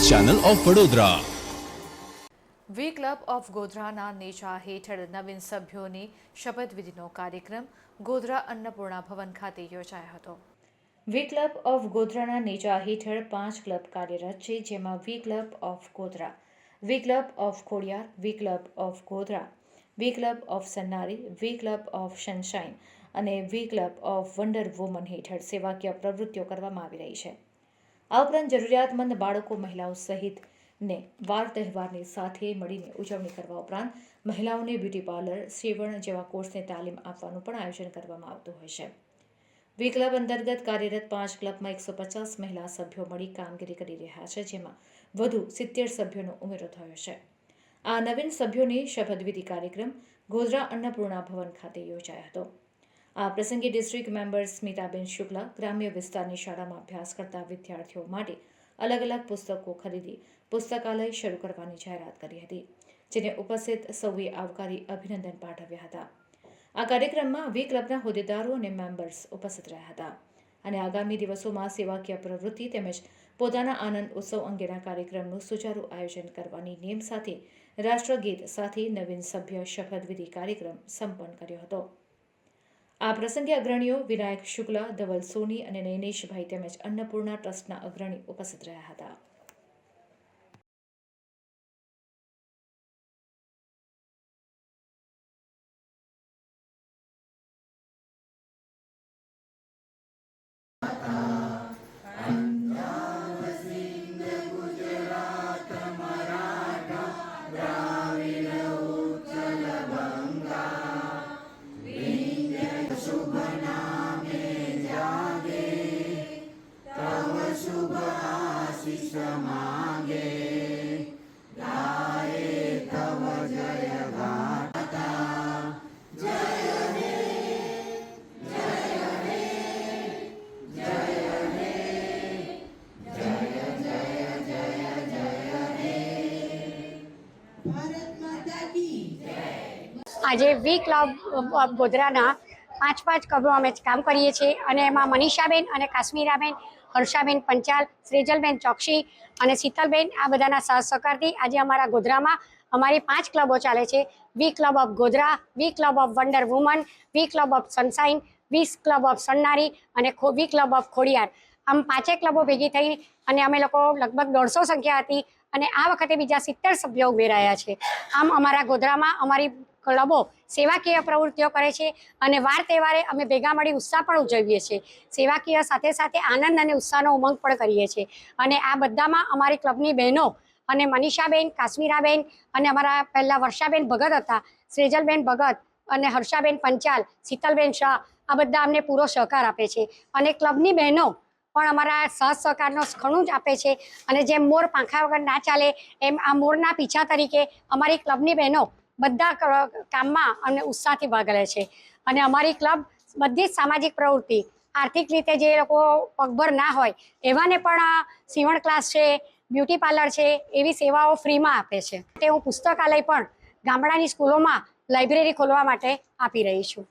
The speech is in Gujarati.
Channel of Vadodara V club of ગોધરાના નેજા હેઠળ નવીન સભ્યોની શપથવિધિનો કાર્યક્રમ ગોધરા અન્નપૂર્ણા ભવન ખાતે યોજાયો હતો વી ક્લબ ઓફ ગોધરાના નેજા હેઠળ પાંચ ક્લબ કાર્યરત છે જેમાં V club of Godhra V club of Khodiyar V club of Godhra V club of Sannari V club of sunshine અને V club of wonder woman હેઠળ સેવાકીય પ્રવૃત્તિઓ કરવામાં આવી રહી છે. આ ઉપરાંત જરૂરિયાતમંદ બાળકો, મહિલાઓ સહિત ને વાર તહેવારની સાથે મળીને ઉજવણી કરવા ઉપરાંત મહિલાઓને બ્યુટી પાર્લર સીવણ જેવા કોર્સને તાલીમ આપવાનું પણ આયોજન કરવામાં આવતું હોય છે. વી ક્લબ અંતર્ગત કાર્યરત પાંચ ક્લબમાં એકસો પચાસ મહિલા સભ્યો મળી કામગીરી કરી રહ્યા છે, જેમાં વધુ સિત્તેર સભ્યોનો ઉમેરો થયો છે. આ નવીન સભ્યોની શપથવિધિ કાર્યક્રમ ગોધરા અન્નપૂર્ણા ભવન ખાતે યોજાયો હતો. આ પ્રસંગે ડિસ્ટ્રિક્ટ મેમ્બર સ્મિતાબેન શુક્લા ગ્રામ્ય વિસ્તારની શાળામાં અભ્યાસ કરતા વિદ્યાર્થીઓ માટે અલગ અલગ પુસ્તકો ખરીદી પુસ્તકાલય શરૂ કરવાની જાહેરાત કરી હતી, જેને ઉપસ્થિત સૌએ આવકારી અભિનંદન પાઠવ્યા હતા. આ કાર્યક્રમમાં વી ક્લબના હોદ્દેદારો અને મેમ્બર્સ ઉપસ્થિત રહ્યા હતા અને આગામી દિવસોમાં સેવાકીય પ્રવૃત્તિ તેમજ પોતાના આનંદ ઉત્સવ અંગેના કાર્યક્રમનું સુચારુ આયોજન કરવાની નેમ સાથે રાષ્ટ્રગીત સાથે નવીન સભ્ય શપથવિધિ કાર્યક્રમ સંપન્ન કર્યો હતો. આ પ્રસંગે અગ્રણીઓ વિનાયક શુક્લા, ધવલ સોની અને નૈનેશભાઈ તેમજ અન્નપૂર્ણા ટ્રસ્ટના અગ્રણી ઉપસ્થિત રહ્યા હતા. ભારત માતા કી આજે વી ક્લબ ગોધરાના પાંચ પાંચ ક્લબો અમે કામ કરીએ છીએ અને એમાં મનીષાબેન અને કાશ્મીરાબેન હર્ષાબેન પંચાલ, શ્રેજલબેન ચોકસી અને શીતલબેન આ બધાના સાથ સહકારથી આજે અમારા ગોધરામાં અમારી પાંચ ક્લબો ચાલે છે. V club of Godhra, V club of wonder woman, V club of sunshine, V club of Sannari અને વી ક્લબ ઓફ ખોડિયાર. આમ પાંચેય ક્લબો ભેગી થઈ અને અમે લોકો લગભગ દોઢસો સંખ્યા હતી અને આ વખતે બીજા સિત્તેર સભ્યો ઉમેરાયા છે. આમ અમારા ગોધરામાં અમારી ક્લબો સેવાકીય પ્રવૃત્તિઓ કરે છે અને વાર તહેવારે અમે ભેગા મળી ઉત્સાહ પણ ઉજવીએ છીએ. સેવાકીય સાથે સાથે આનંદ અને ઉત્સાહનો ઉમંગ પણ કરીએ છીએ. અને આ બધામાં અમારી ક્લબની બહેનો અને મનીષાબેન, કાશ્મીરાબેન અને અમારા પહેલાં વર્ષાબેન ભગત હતા, શ્રેજલબેન ભગત અને હર્ષાબેન પંચાલ, શીતલબેન શાહ, આ બધા અમને પૂરો સહકાર આપે છે. અને ક્લબની બહેનો પણ અમારા સહ સહકારનો ઘણું જ આપે છે. અને જેમ મોર પાંખા વગર ના ચાલે, એમ આ મોરના પીછા તરીકે અમારી ક્લબની બહેનો બધા કામમાં અમને ઉત્સાહથી ભાગ લે છે. અને અમારી ક્લબ બધી જ સામાજિક પ્રવૃત્તિ, આર્થિક રીતે જે લોકો પગભર ના હોય, એવાને પણ સીવણ ક્લાસ છે, બ્યુટી પાર્લર છે, એવી સેવાઓ ફ્રીમાં આપે છે. તે હું પુસ્તકાલય પણ ગામડાની સ્કૂલોમાં લાઇબ્રેરી ખોલવા માટે આપી રહી છું.